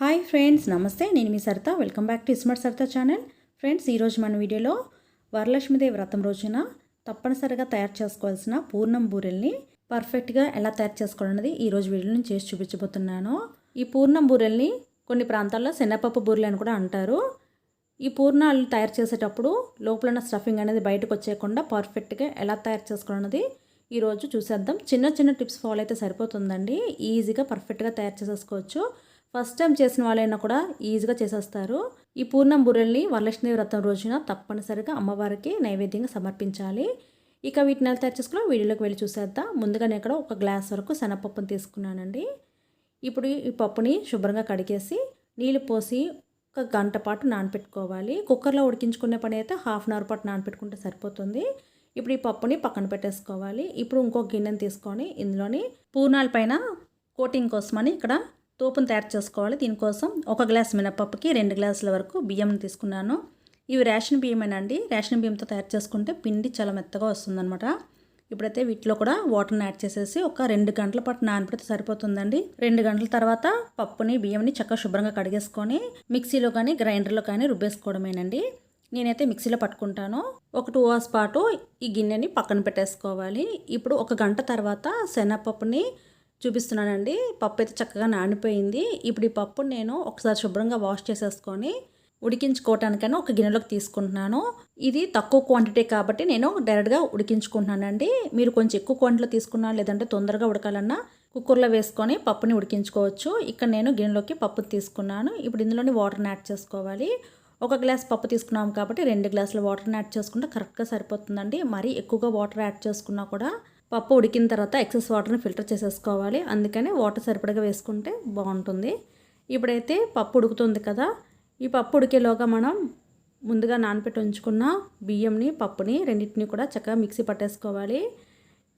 Hi friends నమస్తే. నేను మీ Saritha. Welcome back to smart Saritha channel. Friends ఈరోజు మన వీడియోలో వరలక్ష్మీదేవి వ్రతం రోజున తప్పనిసరిగా తయారు చేసుకోవాల్సిన పూర్ణం బూరెల్ని పర్ఫెక్ట్గా ఎలా తయారు చేసుకోవాలన్నది ఈ రోజు వీడియోలో నేను చేసి చూపించబోతున్నాను. ఈ పూర్ణం బూరెల్ని కొన్ని ప్రాంతాల్లో శనగపప్పు బూరెలు అని కూడా అంటారు. ఈ పూర్ణాలు తయారు చేసేటప్పుడు లోపలన్న స్టఫింగ్ అనేది బయటకు వచ్చేయకుండా పర్ఫెక్ట్గా ఎలా తయారు చేసుకోవాలన్నది ఈరోజు చూసేద్దాం. చిన్న చిన్న టిప్స్ ఫాలో అయితే సరిపోతుందండి. ఈజీగా పర్ఫెక్ట్గా తయారు చేసేసుకోవచ్చు. ఫస్ట్ టైం చేసిన వాళ్ళైనా కూడా ఈజీగా చేసేస్తారు. ఈ పూర్ణం బుర్రెల్ని వరలక్ష్మీ వ్రతం రోజున తప్పనిసరిగా అమ్మవారికి నైవేద్యంగా సమర్పించాలి. ఇక వీటిని ఎలా తయారు చేసుకున్నా వీడియోలోకి వెళ్ళి చూసేద్దాం. ముందుగా నేను ఇక్కడ ఒక గ్లాస్ వరకు శనగపప్పును తీసుకున్నానండి. ఇప్పుడు ఈ పప్పుని శుభ్రంగా కడిగేసి నీళ్ళు పోసి ఒక గంట పాటు నానపెట్టుకోవాలి. కుక్కర్లో ఉడికించుకునే పని అయితే హాఫ్ అన్ అవర్ పాటు నానపెట్టుకుంటే సరిపోతుంది. ఇప్పుడు ఈ పప్పుని పక్కన పెట్టేసుకోవాలి. ఇప్పుడు ఇంకో గిన్నెని తీసుకొని ఇందులోని పూర్ణాల పైన కోటింగ్ కోసమని ఇక్కడ తూపును తయారు చేసుకోవాలి. దీనికోసం ఒక గ్లాస్ మినపప్పుకి రెండు గ్లాసుల వరకు బియ్యం తీసుకున్నాను. ఇవి రేషన్ బియ్యమేనండి. రేషన్ బియ్యంతో తయారు చేసుకుంటే పిండి చాలా మెత్తగా వస్తుందన్నమాట. ఇప్పుడైతే వీటిలో కూడా వాటర్ని యాడ్ చేసేసి ఒక రెండు గంటల పాటు నానపెడితే సరిపోతుందండి. రెండు గంటల తర్వాత పప్పుని బియ్యంని చక్కగా శుభ్రంగా కడిగేసుకొని మిక్సీలో కానీ గ్రైండర్లో కానీ రుబ్బేసుకోవడమేనండి. నేనైతే మిక్సీలో పట్టుకుంటాను. ఒక టూ అవర్స్ పాటు ఈ గిన్నెని పక్కన పెట్టేసుకోవాలి. ఇప్పుడు ఒక గంట తర్వాత శనగపప్పుని చూపిస్తున్నానండి. పప్పు అయితే చక్కగా నానిపోయింది. ఇప్పుడు ఈ పప్పును నేను ఒకసారి శుభ్రంగా వాష్ చేసేసుకొని ఉడికించుకోవటానికైనా ఒక గిన్నెలోకి తీసుకుంటున్నాను. ఇది తక్కువ క్వాంటిటీ కాబట్టి నేను డైరెక్ట్గా ఉడికించుకుంటున్నానండి. మీరు కొంచెం ఎక్కువ క్వాంటిటీలో తీసుకున్నా లేదంటే తొందరగా ఉడకాలన్నా కుక్కర్లో వేసుకొని పప్పుని ఉడికించుకోవచ్చు. ఇక్కడ నేను గిన్నెలోకి పప్పు తీసుకున్నాను. ఇప్పుడు ఇందులోని వాటర్ని యాడ్ చేసుకోవాలి. ఒక గ్లాస్ పప్పు తీసుకున్నాం కాబట్టి రెండు గ్లాసుల వాటర్ని యాడ్ చేసుకుంటే కరెక్ట్గా సరిపోతుందండి. మరీ ఎక్కువగా వాటర్ యాడ్ చేసుకున్నా కూడా పప్పు ఉడికిన తర్వాత ఎక్సెస్ వాటర్ని ఫిల్టర్ చేసేసుకోవాలి. అందుకని వాటర్ సరిపడగా వేసుకుంటే బాగుంటుంది. ఇప్పుడైతే పప్పు ఉడుకుతుంది కదా ఈ పప్పు ఉడికేలోగా మనం ముందుగా నానపెట్టి ఉంచుకున్న బియ్యంని పప్పుని రెండింటిని కూడా చక్కగా మిక్సీ పట్టేసుకోవాలి.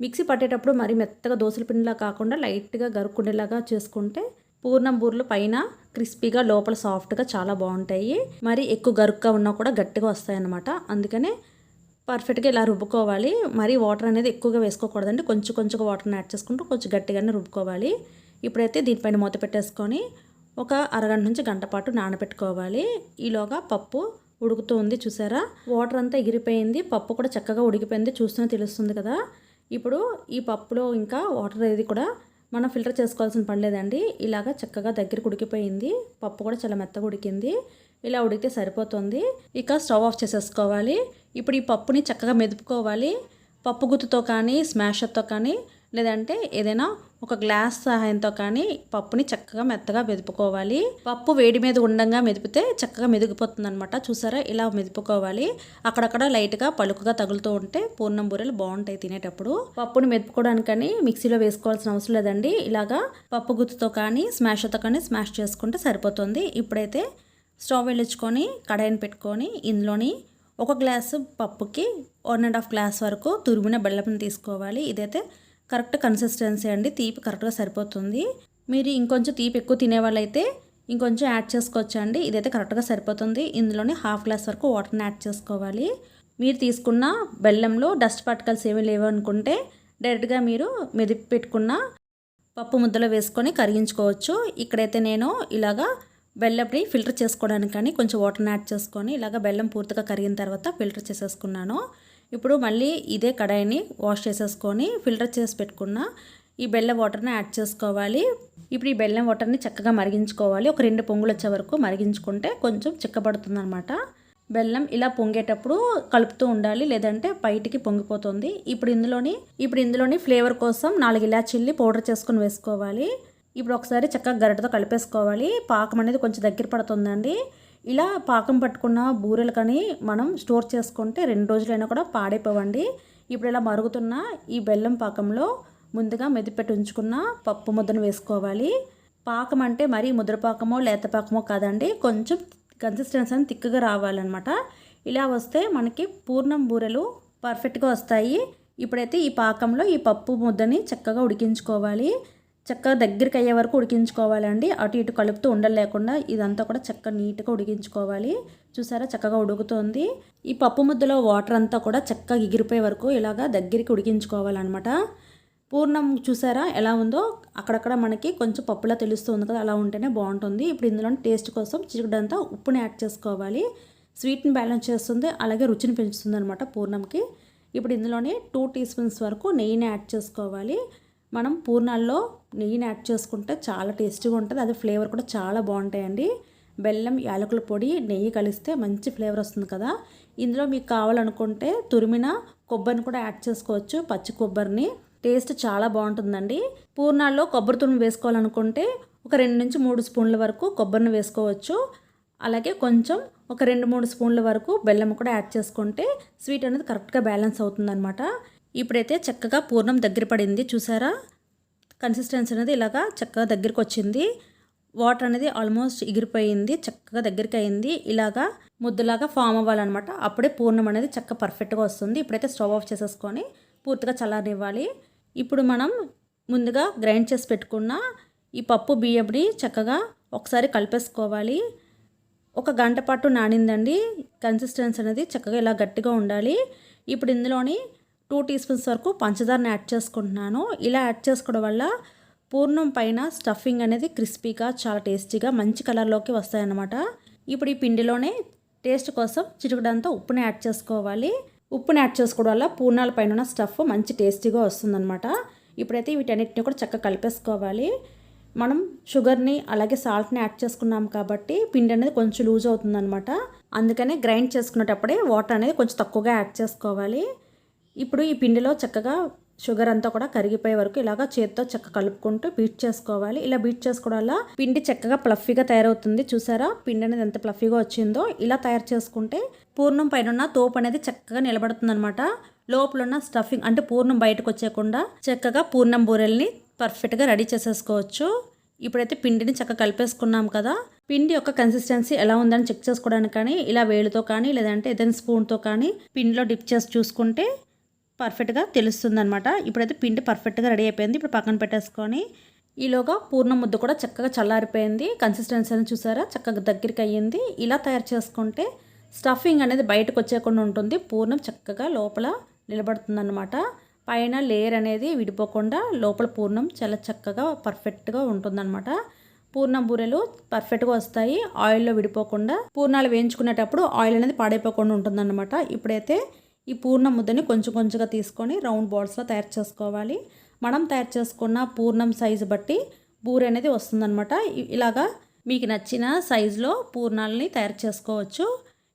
మిక్సీ పట్టేటప్పుడు మరి మెత్తగా దోశల పిండిలా కాకుండా లైట్గా గరుక్కుండేలాగా చేసుకుంటే పూర్ణం బూర్లు పైన క్రిస్పీగా లోపల సాఫ్ట్గా చాలా బాగుంటాయి. మరి ఎక్కువ గరుగ్గా ఉన్నా కూడా గట్టిగా వస్తాయన్నమాట. అందుకనే పర్ఫెక్ట్గా ఇలా రుబ్బుకోవాలి. మరీ వాటర్ అనేది ఎక్కువగా వేసుకోకూడదండి. కొంచెం కొంచెం వాటర్ని యాడ్ చేసుకుంటూ కొంచెం గట్టిగానే రుబ్బుకోవాలి. ఇప్పుడైతే దీనిపైన మూత పెట్టేసుకొని ఒక అరగంట నుంచి గంట పాటు నానబెట్టుకోవాలి. ఈలోగా పప్పు ఉడుకుతూ ఉంది చూసారా? వాటర్ అంతా ఎగిరిపోయింది. పప్పు కూడా చక్కగా ఉడికిపోయింది. చూస్తూనే తెలుస్తుంది కదా. ఇప్పుడు ఈ పప్పులో ఇంకా వాటర్ అనేది కూడా మనం ఫిల్టర్ చేసుకోవాల్సిన పని లేదండి. ఇలాగ చక్కగా దగ్గరికి ఉడికిపోయింది. పప్పు కూడా చాలా మెత్తగా ఉడికింది. ఇలా ఉడికితే సరిపోతుంది. ఇక స్టవ్ ఆఫ్ చేసేసుకోవాలి. ఇప్పుడు ఈ పప్పుని చక్కగా మెదుపుకోవాలి. పప్పు గుత్తుతో కానీ స్మాషర్తో కానీ లేదంటే ఏదైనా ఒక గ్లాస్ సహాయంతో కానీ పప్పుని చక్కగా మెత్తగా మెదుపుకోవాలి. పప్పు వేడి మీద ఉండంగా మెదిపితే చక్కగా మెదిగిపోతుంది అనమాట చూసారా? ఇలా మెదుపుకోవాలి. అక్కడక్కడ లైట్గా పలుకుగా తగులుతూ ఉంటే పూర్ణం బూరెలు బాగుంటాయి తినేటప్పుడు. పప్పుని మెదుపుకోవడానికని మిక్సీలో వేసుకోవాల్సిన అవసరం లేదండి. ఇలాగా పప్పు గుత్తుతో కానీ స్మాషర్తో కానీ స్మాష్ చేసుకుంటే సరిపోతుంది. ఇప్పుడైతే స్టవ్ వెళ్ళించుకొని కడాయిని పెట్టుకొని ఇందులోని ఒక గ్లాసు పప్పుకి వన్ అండ్ హాఫ్ గ్లాస్ వరకు తురిమిన బెల్లం తీసుకోవాలి. ఇదైతే కరెక్ట్ కన్సిస్టెన్సీ అండి. తీపి కరెక్ట్గా సరిపోతుంది. మీరు ఇంకొంచెం తీపి ఎక్కువ తినే వాళ్ళైతే ఇంకొంచెం యాడ్ చేసుకోవచ్చు అండి ఇదైతే కరెక్ట్గా సరిపోతుంది. ఇందులోనే హాఫ్ గ్లాస్ వరకు వాటర్ని యాడ్ చేసుకోవాలి. మీరు తీసుకున్న బెల్లంలో డస్ట్ పార్టికల్స్ ఏమీ లేవు అనుకుంటే డైరెక్ట్గా మీరు మెదిపి పెట్టుకున్న పప్పు ముద్దలో వేసుకొని కరిగించుకోవచ్చు. ఇక్కడైతే నేను ఇలాగా బెల్లపడి ఫిల్టర్ చేసుకోవడానికి కానీ కొంచెం వాటర్ని యాడ్ చేసుకొని ఇలాగ బెల్లం పూర్తిగా కరిగిన తర్వాత ఫిల్టర్ చేసేసుకున్నాను. ఇప్పుడు మళ్ళీ ఇదే కడాయిని వాష్ చేసేసుకొని ఫిల్టర్ చేసి పెట్టుకున్న ఈ బెల్లం వాటర్ని యాడ్ చేసుకోవాలి. ఇప్పుడు ఈ బెల్లం వాటర్ని చక్కగా మరిగించుకోవాలి. ఒక రెండు పొంగులు వచ్చే వరకు మరిగించుకుంటే కొంచెం చిక్కబడుతుంది అనమాట బెల్లం ఇలా పొంగేటప్పుడు కలుపుతూ ఉండాలి లేదంటే బయటికి పొంగిపోతుంది. ఇప్పుడు ఇందులోని ఇప్పుడు ఇందులోని ఫ్లేవర్ కోసం నాలుగు ఇలాచీల్ని పౌడర్ చేసుకొని వేసుకోవాలి. ఇప్పుడు ఒకసారి చక్కగా గరిటతో కలిపేసుకోవాలి. పాకం అనేది కొంచెం దగ్గర పడుతుందండి. ఇలా పాకం పట్టుకున్న బూరెలు కానీ మనం స్టోర్ చేసుకుంటే రెండు రోజులైనా కూడా పాడైపోవండి. ఇప్పుడు ఇలా మరుగుతున్న ఈ బెల్లం పాకంలో ముందుగా మెదిపెట్టి ఉంచుకున్న పప్పు ముద్దను వేసుకోవాలి. పాకం అంటే మరీ ముద్రపాకమో లేత పాకమో కాదండి. కొంచెం కన్సిస్టెన్సీ అని తిక్కుగా రావాలన్నమాట. ఇలా వస్తే మనకి పూర్ణం బూరెలు పర్ఫెక్ట్గా వస్తాయి. ఇప్పుడైతే ఈ పాకంలో ఈ పప్పు ముద్దని చక్కగా ఉడికించుకోవాలి. చక్కగా దగ్గరికి అయ్యే వరకు ఉడికించుకోవాలండి. అటు ఇటు కలుపుతూ ఉండలేకుండా ఇదంతా కూడా చక్కగా నీట్గా ఉడికించుకోవాలి. చూసారా? చక్కగా ఉడుకుతుంది. ఈ పప్పు ముద్దలో వాటర్ అంతా కూడా చక్కగా ఎగిరిపోయే వరకు ఇలాగా దగ్గరికి ఉడికించుకోవాలన్నమాట. పూర్ణం చూసారా? ఎలా ఉందో? అక్కడక్కడ మనకి కొంచెం పప్పులా తెలుస్తుంది కదా అలా ఉంటేనే బాగుంటుంది. ఇప్పుడు ఇందులో టేస్ట్ కోసం చిరుకుడంతా ఉప్పుని యాడ్ చేసుకోవాలి. స్వీట్ని బ్యాలెన్స్ చేస్తుంది అలాగే రుచిని పెంచుతుంది అనమాట పూర్ణంకి. ఇప్పుడు ఇందులోనే టూ టీ స్పూన్స్ వరకు నెయ్యిని యాడ్ చేసుకోవాలి. మనం పూర్ణాల్లో నెయ్యిని యాడ్ చేసుకుంటే చాలా టేస్టీగా ఉంటుంది. అది ఫ్లేవర్ కూడా చాలా బాగుంటాయండి. బెల్లం యాలకుల పొడి నెయ్యి కలిస్తే మంచి ఫ్లేవర్ వస్తుంది కదా. ఇందులో మీకు కావాలనుకుంటే తురిమిన కొబ్బరిని కూడా యాడ్ చేసుకోవచ్చు. పచ్చి కొబ్బరిని. టేస్ట్ చాలా బాగుంటుందండి. పూర్ణాల్లో కొబ్బరి తురిమి వేసుకోవాలనుకుంటే ఒక రెండు నుంచి మూడు స్పూన్ల వరకు కొబ్బరిని వేసుకోవచ్చు. అలాగే కొంచెం ఒక రెండు మూడు స్పూన్ల వరకు బెల్లం కూడా యాడ్ చేసుకుంటే స్వీట్ అనేది కరెక్ట్గా బ్యాలెన్స్ అవుతుందన్నమాట. ఇప్పుడైతే చక్కగా పూర్ణం దగ్గర పడింది చూసారా? కన్సిస్టెన్సీ అనేది ఇలాగా చక్కగా దగ్గరికి వచ్చింది వాటర్ అనేది ఆల్మోస్ట్ ఎగిరిపోయింది చక్కగా దగ్గరికి అయింది ఇలాగా ముద్దలాగా ఫామ్ అవ్వాలన్నమాట. అప్పుడే పూర్ణం అనేది చక్క పర్ఫెక్ట్గా వస్తుంది. ఇప్పుడైతే స్టవ్ ఆఫ్ చేసేసుకొని పూర్తిగా చల్లారనివ్వాలి. ఇప్పుడు మనం ముందుగా గ్రైండ్ చేసి పెట్టుకున్న ఈ పప్పు బియ్యంని చక్కగా ఒకసారి కలిపేసుకోవాలి. ఒక గంట పాటు నానిందండి. కన్సిస్టెన్సీ అనేది చక్కగా ఇలా గట్టిగా ఉండాలి. ఇప్పుడు ఇందులోని టూ టీ స్పూన్స్ వరకు పంచదారని యాడ్ చేసుకుంటున్నాను. ఇలా యాడ్ చేసుకోవడం వల్ల పూర్ణం పైన స్టఫింగ్ అనేది క్రిస్పీగా చాలా టేస్టీగా మంచి కలర్లోకి వస్తాయన్నమాట. ఇప్పుడు ఈ పిండిలోనే టేస్ట్ కోసం చిరుకుడంతా ఉప్పుని యాడ్ చేసుకోవాలి. ఉప్పుని యాడ్ చేసుకోవడం వల్ల పూర్ణాల పైన ఉన్న స్టఫ్ మంచి టేస్టీగా వస్తుందన్నమాట. ఇప్పుడైతే వీటన్నిటిని కూడా చక్కగా కలిపేసుకోవాలి. మనం షుగర్ని అలాగే సాల్ట్ని యాడ్ చేసుకున్నాం కాబట్టి పిండి అనేది కొంచెం లూజ్ అవుతుందన్నమాట. అందుకనే గ్రైండ్ చేసుకునేటప్పుడే వాటర్ అనేది కొంచెం తక్కువగా యాడ్ చేసుకోవాలి. ఇప్పుడు ఈ పిండిలో చక్కగా షుగర్ అంతా కూడా కరిగిపోయే వరకు ఇలాగా చేత్తో చక్క కలుపుకుంటూ బీట్ చేసుకోవాలి. ఇలా బీట్ చేసుకోవడం వల్ల పిండి చక్కగా ప్లఫీగా తయారవుతుంది. చూసారా? పిండి అనేది ఎంత ప్లఫీగా వచ్చిందో. ఇలా తయారు చేసుకుంటే పూర్ణం పైన ఉన్న తోపు అనేది చక్కగా నిలబడుతుంది అనమాట లోపల ఉన్న స్టఫింగ్ అంటే పూర్ణం బయటకు వచ్చేయకుండా చక్కగా పూర్ణం బూరెల్ని పర్ఫెక్ట్గా రెడీ చేసేసుకోవచ్చు. ఇప్పుడైతే పిండిని చక్కగా కలిపేసుకున్నాం కదా. పిండి యొక్క కన్సిస్టెన్సీ ఎలా ఉందని చెక్ చేసుకోవడానికి కానీ ఇలా వేలుతో కానీ లేదంటే ఏదైనా స్పూన్తో కానీ పిండిలో డిప్ చేసి చూసుకుంటే పర్ఫెక్ట్గా తెలుస్తుంది అనమాట ఇప్పుడైతే పిండి పర్ఫెక్ట్గా రెడీ అయిపోయింది. ఇప్పుడు పక్కన పెట్టేసుకొని ఈలోగా పూర్ణ ముద్ద కూడా చక్కగా చల్లారిపోయింది. కన్సిస్టెన్సీ అని చూసారా? చక్కగా దగ్గరికి అయ్యింది. ఇలా తయారు చేసుకుంటే స్టఫింగ్ అనేది బయటకు వచ్చేయకుండా ఉంటుంది. పూర్ణం చక్కగా లోపల నిలబడుతుందన్నమాట. పైన లేయర్ అనేది విడిపోకుండా లోపల పూర్ణం చాలా చక్కగా పర్ఫెక్ట్గా ఉంటుందన్నమాట. పూర్ణం బూరెలు పర్ఫెక్ట్గా వస్తాయి. ఆయిల్లో విడిపోకుండా పూర్ణాలు వేయించుకునేటప్పుడు ఆయిల్ అనేది పాడైపోకుండా ఉంటుందన్నమాట. ఇప్పుడైతే ఈ పూర్ణం ముద్దని కొంచెం కొంచెంగా తీసుకొని రౌండ్ బాల్స్లో తయారు చేసుకోవాలి. మనం తయారు చేసుకున్న పూర్ణం సైజు బట్టి బూరి అనేది వస్తుందన్నమాట. ఇలాగా మీకు నచ్చిన సైజులో పూర్ణాలని తయారు చేసుకోవచ్చు.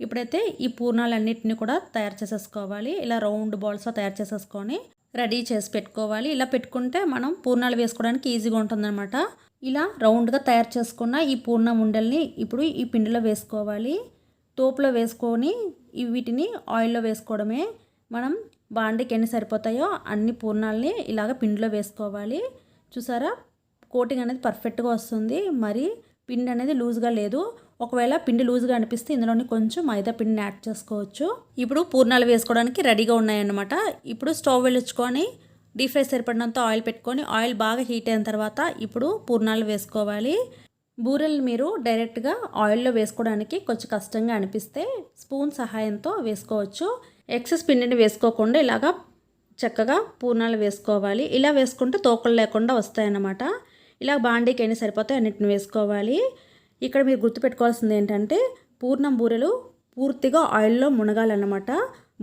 ఇప్పుడైతే ఈ పూర్ణాలన్నింటినీ కూడా తయారు చేసేసుకోవాలి. ఇలా రౌండ్ బాల్స్లో తయారు చేసేసుకొని రెడీ చేసి పెట్టుకోవాలి. ఇలా పెట్టుకుంటే మనం పూర్ణాలు వేసుకోవడానికి ఈజీగా ఉంటుందన్నమాట. ఇలా రౌండ్గా తయారు చేసుకున్న ఈ పూర్ణం ఉండల్ని ఇప్పుడు ఈ పిండిలో వేసుకోవాలి. తోపులో వేసుకొని వీటిని ఆయిల్లో వేసుకోవడమే. మనం బాండికి ఎన్ని సరిపోతాయో అన్ని పూర్ణాలని ఇలాగ పిండిలో వేసుకోవాలి. చూసారా? కోటింగ్ అనేది పర్ఫెక్ట్గా వస్తుంది. మరి పిండి అనేది లూజ్గా లేదు. ఒకవేళ పిండి లూజ్గా అనిపిస్తే ఇందులోని కొంచెం మైదా పిండిని యాడ్ చేసుకోవచ్చు. ఇప్పుడు పూర్ణాలు వేసుకోవడానికి రెడీగా ఉన్నాయన్నమాట. ఇప్పుడు స్టవ్ వెళ్ళుచుకొని డీప్ ఫ్రై సరిపడినంత ఆయిల్ పెట్టుకొని ఆయిల్ బాగా హీట్ అయిన తర్వాత ఇప్పుడు పూర్ణాలు వేసుకోవాలి. బూరెలు మీరు డైరెక్ట్గా ఆయిల్లో వేసుకోవడానికి కొంచెం కష్టంగా అనిపిస్తే స్పూన్ సహాయంతో వేసుకోవచ్చు. ఎక్సెస్ పిండిని వేసుకోకుండా ఇలాగా చక్కగా పూర్ణాలు వేసుకోవాలి. ఇలా వేసుకుంటే తోకలు లేకుండా వస్తాయన్నమాట. ఇలా బాండీకి ఎన్ని సరిపోతాయి అన్నిటిని వేసుకోవాలి. ఇక్కడ మీరు గుర్తుపెట్టుకోవాల్సింది ఏంటంటే పూర్ణం బూరెలు పూర్తిగా ఆయిల్లో మునగాలన్నమాట.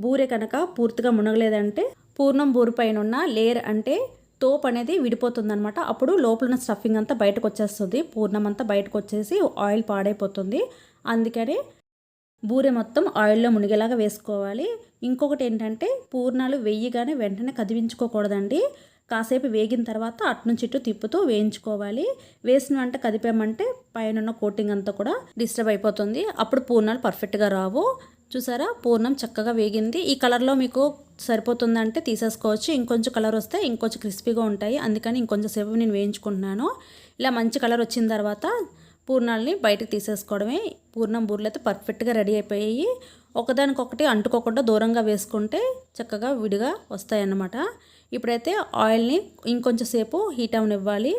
బూరె కనుక పూర్తిగా మునగలేదంటే పూర్ణం బూరు పైన ఉన్న లేయర్ అంటే తోపు అనేది విడిపోతుంది అనమాట అప్పుడు లోపల ఉన్న స్టఫింగ్ అంతా బయటకు వచ్చేస్తుంది పూర్ణం అంతా బయటకు వచ్చేసి ఆయిల్ పాడైపోతుంది. అందుకని బూరె మొత్తం ఆయిల్లో మునిగేలాగా వేసుకోవాలి. ఇంకొకటి ఏంటంటే పూర్ణాలు వేయగానే వెంటనే కదివించుకోకూడదండి కాసేపు వేగిన తర్వాత అట్నుంచి ఇటు తిప్పుతూ వేయించుకోవాలి. వేసిన వెంట కదిపామంటే పైన కోటింగ్ అంతా కూడా డిస్టర్బ్ అయిపోతుంది. అప్పుడు పూర్ణాలు పర్ఫెక్ట్గా రావు. చూసారా? పూర్ణం చక్కగా వేగింది. ఈ కలర్లో మీకు సరిపోతుందంటే తీసేసుకోవచ్చు. ఇంకొంచెం కలర్ వస్తే ఇంకొంచెం క్రిస్పీగా ఉంటాయి. అందుకని ఇంకొంచెం సేపు నేను వేయించుకుంటున్నాను. ఇలా మంచి కలర్ వచ్చిన తర్వాత పూర్ణాలని బయటకు తీసేసుకోవడమే. పూర్ణం బూర్లు అయితే పర్ఫెక్ట్గా రెడీ అయిపోయాయి. ఒకదానికొకటి అంటుకోకుండా దూరంగా వేసుకుంటే చక్కగా విడిగా వస్తాయన్నమాట. ఇప్పుడైతే ఆయిల్ని ఇంకొంచెం సేపు హీట్ అవనివ్వాలి.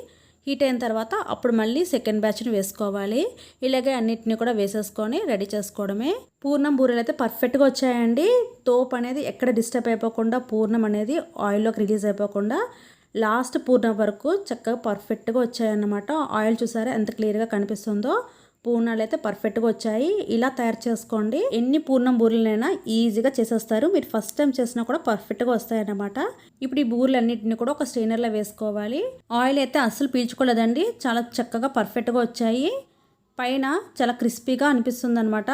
హీట్ అయిన తర్వాత అప్పుడు మళ్ళీ సెకండ్ బ్యాచ్ని వేసుకోవాలి. ఇలాగే అన్నిటిని కూడా వేసేసుకొని రెడీ చేసుకోవడమే. పూర్ణం బూరెలు అయితే పర్ఫెక్ట్గా వచ్చాయండి. తోపు అనేది ఎక్కడ డిస్టర్బ్ అయిపోకుండా పూర్ణం అనేది ఆయిల్లోకి రిలీజ్ అయిపోకుండా లాస్ట్ పూర్ణం వరకు చక్కగా పర్ఫెక్ట్గా వచ్చాయన్నమాట. ఆయిల్ చూసారా ఎంత క్లియర్గా కనిపిస్తుందో. పూర్ణాలు అయితే పర్ఫెక్ట్గా వచ్చాయి. ఇలా తయారు చేసుకోండి. ఎన్ని పూర్ణం బూరెలైనా ఈజీగా చేసేస్తారు. మీరు ఫస్ట్ టైం చేసినా కూడా పర్ఫెక్ట్గా వస్తాయి అన్నమాట ఇప్పుడు ఈ బూరెలన్నింటినీ కూడా ఒక స్ట్రైనర్లో వేసుకోవాలి. ఆయిల్ అయితే అస్సలు పీల్చుకోలేదండి. చాలా చక్కగా పర్ఫెక్ట్గా వచ్చాయి. పైన చాలా క్రిస్పీగా అనిపిస్తుంది అనమాట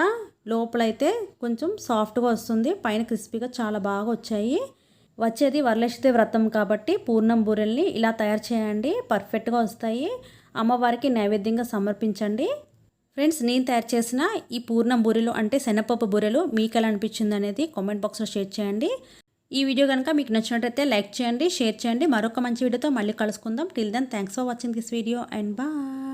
లోపలైతే కొంచెం సాఫ్ట్గా వస్తుంది. పైన క్రిస్పీగా చాలా బాగా వచ్చాయి. వచ్చేది వరలక్ష్మి వ్రతం కాబట్టి పూర్ణం బూరెల్ని ఇలా తయారు చేయండి. పర్ఫెక్ట్గా వస్తాయి. అమ్మవారికి నైవేద్యంగా సమర్పించండి. ఫ్రెండ్స్ నేను తయారు చేసిన ఈ పూర్ణం బూరెలు అంటే శనగపప్పు బూరెలు మీకు ఎలా అనిపించింది అనేది కామెంట్ బాక్స్లో షేర్ చేయండి. ఈ వీడియో కనుక మీకు నచ్చినట్టయితే లైక్ చేయండి షేర్ చేయండి. మరొక మంచి వీడియోతో మళ్ళీ కలుసుకుందాం. Till then thanks for watching this video and bye